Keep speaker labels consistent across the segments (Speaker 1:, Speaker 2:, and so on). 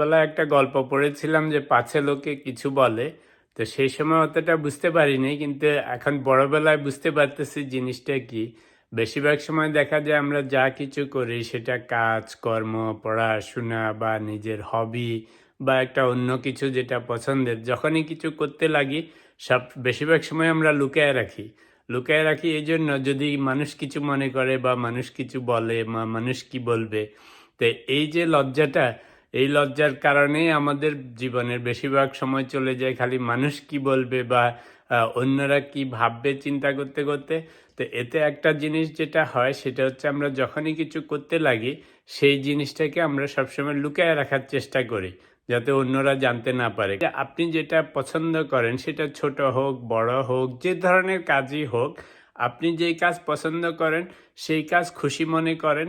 Speaker 1: ছোটবেলায় একটা গল্প পড়েছিলাম যে পাছে লোকে কিছু বলে। তো সেই সময় অতটা বুঝতে পারিনি, কিন্তু এখন বড়বেলায় বুঝতে পারতেছি জিনিসটা কি। বেশিরভাগ সময় দেখা যায় আমরা যা কিছু করি সেটা কাজ, কর্ম, পড়াশোনা বা নিজের হবি বা একটা অন্য কিছু যেটা পছন্দের। যখনই কিছু করতে লাগি, সব বেশিরভাগ সময় আমরা লুকায় রাখি। লুকায় রাখি এই জন্য যদি মানুষ কিছু মনে করে বা মানুষ কিছু বলে বা মানুষ কি বলবে, তো এই যে লজ্জাটা এই লজ্জার কারণেই আমাদের জীবনের বেশিরভাগ সময় চলে যায় খালি মানুষ কি বলবে বা অন্যরা কি ভাববে চিন্তা করতে করতে। তো এতে একটা জিনিস যেটা হয় সেটা হচ্ছে আমরা যখনই কিছু করতে লাগি, সেই জিনিসটাকে আমরা সবসময় লুকায় রাখার চেষ্টা করি, যাতে অন্যরা জানতে না পারে। আপনি যেটা পছন্দ করেন সেটা ছোট হোক, বড় হোক, যে ধরনের কাজই হোক, আপনি যেই কাজ পছন্দ করেন, সেই কাজ খুশি মনে করেন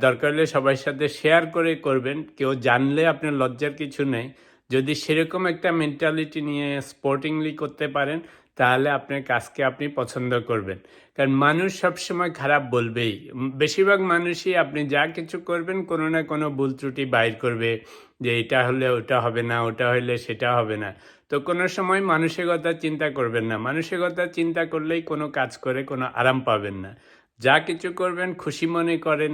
Speaker 1: দরকার হলে সবার সাথে শেয়ার করে করবেন। কেউ জানলে আপনার লজ্জার কিছু নেই। যদি সেরকম একটা মেন্টালিটি নিয়ে স্পোর্টিংলি করতে পারেন, তাহলে আপনার কাজকে আপনি পছন্দ করবেন। কারণ মানুষ সবসময় খারাপ বলবেই। বেশিরভাগ মানুষই আপনি যা কিছু করবেন, কোনো না কোনো ভুল ত্রুটি বাইর করবে। যে এটা হলে ওটা হবে না, ওটা হলে সেটা হবে না। তো কোনো সময় মানসিকতা চিন্তা করবেন না। মানসিকতা চিন্তা করলেই কোনো কাজ করে কোনো আরাম পাবেন না। যা কিছু করবেন, খুশি মনে করেন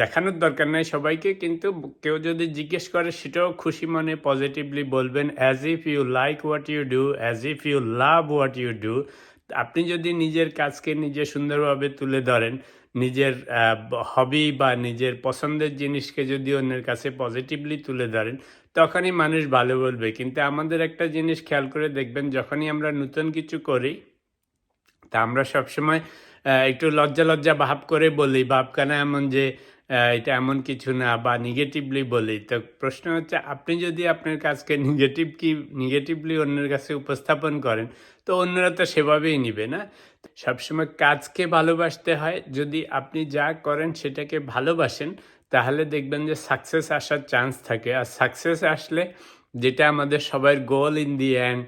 Speaker 1: দেখানোর দরকার নাই সবাইকে, কিন্তু কেউ যদি জিজ্ঞেস করে, সেটাও খুশি মনে পজিটিভলি বলবেন as if you like what you do as if you love what you do আপনি যদি নিজের কাজকে নিজে সুন্দরভাবে তুলে ধরেন, নিজের হবি বা নিজের পছন্দের জিনিসকে যদি অন্যের কাছে পজিটিভলি তুলে ধরেন, তখনই মানুষ ভালো বলবে। কিন্তু আমাদের একটা জিনিস খেয়াল করে দেখবেন, যখনই আমরা নতুন কিছু করি, তা আমরা সবসময় একটু লজ্জা লজ্জা ভাব করে বলি ভাব ভাবখানা এমন যে এটা এমন কিছু না বা নেগেটিভলি বলি। তো প্রশ্ন হচ্ছে, আপনি যদি আপনার কাজকে নেগেটিভ কি নেগেটিভলি অন্যের কাছে উপস্থাপন করেন, তো অন্যরা তো সেভাবেই নিবে না? সবসময় কাজকে ভালোবাসতে হয়। যদি আপনি যা করেন সেটাকে ভালোবাসেন, তাহলে দেখবেন যে সাকসেস আসার চান্স থাকে। আর সাকসেস আসলে যেটা আমাদের সবার goal in the end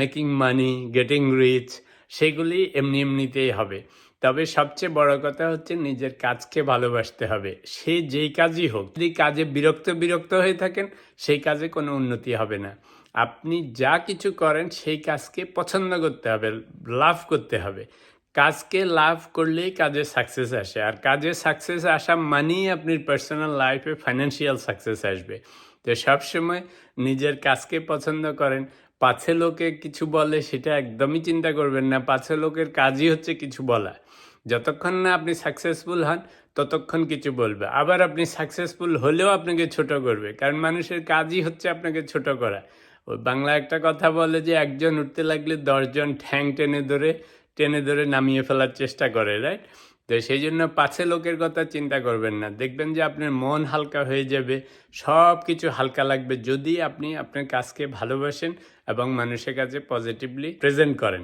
Speaker 1: making money getting rich সেগুলি এমনি এমনিতেই হবে। তবে সবচেয়ে বড় কথা হচ্ছে নিজের কাজকে ভালোবাসতে হবে। সে যেই কাজই হোক, যদি কাজে বিরক্ত বিরক্ত হয়ে থাকেন, সেই কাজে কোনো উন্নতি হবে না। আপনি যা কিছু করেন, সেই কাজকে পছন্দ করতে হবে, লাভ করতে হবে। কাজকে লাভ করলেই কাজে সাকসেস আসে। আর কাজে সাকসেস আসা মানেই আপনার পার্সোনাল লাইফে ফাইন্যান্সিয়াল সাকসেস আসবে। তো সবসময় নিজের কাজকে পছন্দ করেন পাছে লোকে কিছু বলে সেটা একদমই চিন্তা করবেন না। পাছে লোকের কাজই হচ্ছে কিছু বলা। যতক্ষণ না আপনি সাকসেসফুল হন, ততক্ষণ কিছু বলবে। আবার আপনি সাকসেসফুল হলেও আপনাকে ছোট করবে। কারণ মানুষের কাজই হচ্ছে আপনাকে ছোট করা। বাংলা একটা কথা বলে যে, একজন উঠতে লাগলে দশজন ঠ্যাং টেনে ধরে টেনে ধরে নামিয়ে ফেলার চেষ্টা করে। রাইট তো সেই জন্য পাছে লোকের কথা চিন্তা করবেন না। দেখবেন যে আপনার মন হালকা হয়ে যাবে, সব কিছু হালকা লাগবে যদি আপনি আপনার কাজকে ভালোবাসেন এবং মানুষের কাছে পজিটিভলি প্রেজেন্ট করেন।